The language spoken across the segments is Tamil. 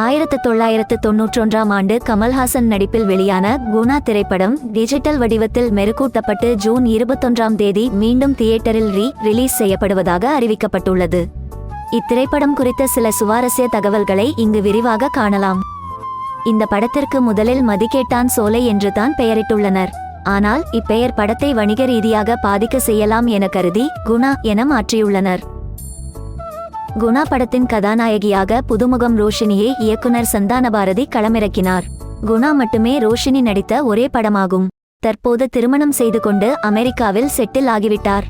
ஆயிரத்து தொள்ளாயிரத்து தொன்னூற்றொன்றாம் ஆண்டு கமல்ஹாசன் நடிப்பில் வெளியான குணா திரைப்படம் டிஜிட்டல் வடிவத்தில் மெருகூட்டப்பட்டு ஜூன் இருபத்தொன்றாம் தேதி மீண்டும் தியேட்டரில் ரீ ரிலீஸ் செய்யப்படுவதாக அறிவிக்கப்பட்டுள்ளது. இத்திரைப்படம் குறித்த சில சுவாரஸ்ய தகவல்களை இங்கு விரிவாக காணலாம். இந்த படத்திற்கு முதலில் மதிகேட்டான் சோலை என்று தான் பெயரிட்டுள்ளனர். ஆனால் இப்பெயர் படத்தை வணிக ரீதியாக பாதிக்க செய்யலாம் என கருதி குணா என மாற்றியுள்ளனர். குணா படத்தின் கதாநாயகியாக புதுமுகம் ரோஷினியை இயக்குனர் சந்தான பாரதி களமிறக்கினார். குணா மட்டுமே ரோஷினி நடித்த ஒரே படமாகும். தற்போது திருமணம் செய்து கொண்டு அமெரிக்காவில் செட்டில் ஆகிவிட்டார்.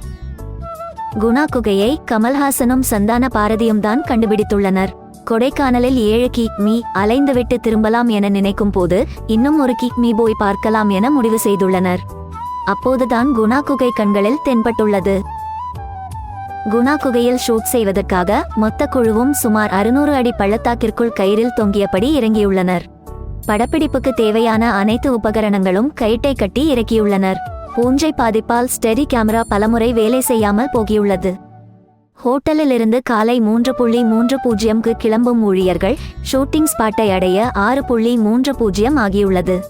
குணா குகையை கமல்ஹாசனும் சந்தான பாரதியும் தான் கண்டுபிடித்துள்ளனர். கொடைக்கானலில் ஏழு கி மீ அலைந்துவிட்டு திரும்பலாம் என நினைக்கும் போது இன்னும் ஒரு கி மீ போய் பார்க்கலாம் என முடிவு செய்துள்ளனர். அப்போதுதான் குணா குகை கண்களில் தென்பட்டுள்ளது. குணா குகையில் ஷூட் செய்வதற்காக மொத்த குழுவும் சுமார் அறுநூறு அடி பள்ளத்தாக்கிற்குள் கயிறில் தொங்கியபடி இறங்கியுள்ளனர். படப்பிடிப்புக்கு தேவையான அனைத்து உபகரணங்களும் கயிற்றை கட்டி இறக்கியுள்ளனர். பூஞ்சை பாதிப்பால் ஸ்டெரி கேமரா பலமுறை வேலை செய்யாமல் போகியுள்ளது. ஹோட்டலிலிருந்து காலை மூன்று புள்ளி மூன்று பூஜ்ஜியம்க்கு கிளம்பும் ஊழியர்கள் ஷூட்டிங் ஸ்பாட்டை அடைய ஆறு புள்ளி மூன்று பூஜ்ஜியம் ஆகியுள்ளது.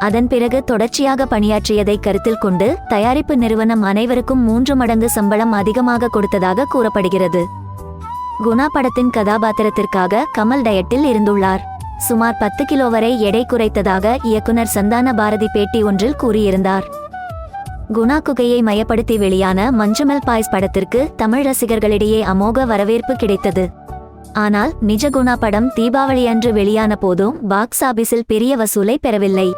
அதன் பிறகு தொடர்ச்சியாக பணியாற்றியதை கருத்தில் கொண்டு தயாரிப்பு நிறுவனம் அனைவருக்கும் மூன்று மடங்கு சம்பளம் அதிகமாக கொடுத்ததாக கூறப்படுகிறது. குணா படத்தின் கதாபாத்திரத்திற்காக கமல் டயட்டில் இருந்துள்ளார். சுமார் பத்து கிலோ வரை எடை குறைத்ததாக இயக்குனர் சந்தான பாரதி பேட்டி ஒன்றில் கூறியிருந்தார். குணா குகையை மையப்படுத்தி வெளியான மஞ்சுமல் பாய்ஸ் படத்திற்கு தமிழ் ரசிகர்களிடையே அமோக வரவேற்பு கிடைத்தது. ஆனால் நிஜ குணா படம் தீபாவளி அன்று வெளியான போதும் பாக்ஸ் ஆபீஸில் பெரிய வசூலை பெறவில்லை.